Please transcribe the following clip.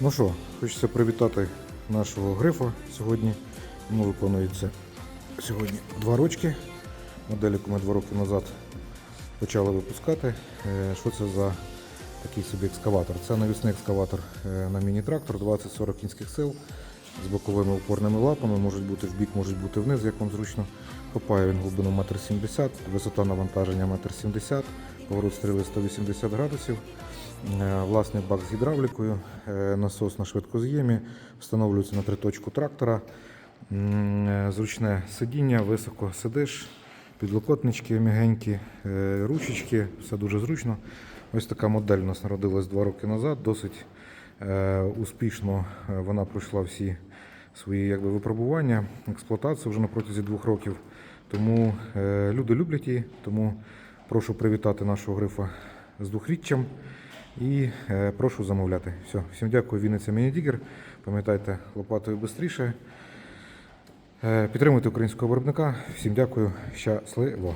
Ну що, хочеться привітати нашого грифа сьогодні. Йому виконується сьогодні два рочки. Модель, яку ми два роки назад почали випускати. Е, Що це за такий собі екскаватор? Це навісний екскаватор е, на міні-трактор 20-40 кінських сил з боковими опорними лапами. Можуть бути в бік, можуть бути вниз, як вам зручно. Копає він глибину 1,70 м, висота навантаження 1,70 м, поворот стріли 180 градусів. Е, Власний бак з гідравлікою, е, насос на швидкоз'ємі, встановлюється на триточку трактора. Е, Зручне сидіння, високо сидиш, підлокотнички м'ягенькі, е, ручечки, все дуже зручно. Ось така модель у нас народилась два роки назад. Досить успішно вона пройшла всі свої якби, випробування, експлуатацію вже на протязі двох років. Тому люди люблять її, тому прошу привітати нашого грифа з двохріччям. І е, прошу замовляти. Все, всім дякую, Вінниця Мінідігер. Пам'ятайте, лопатою швидше. Е, підтримуйте українського виробника. Всім дякую. Щасливо!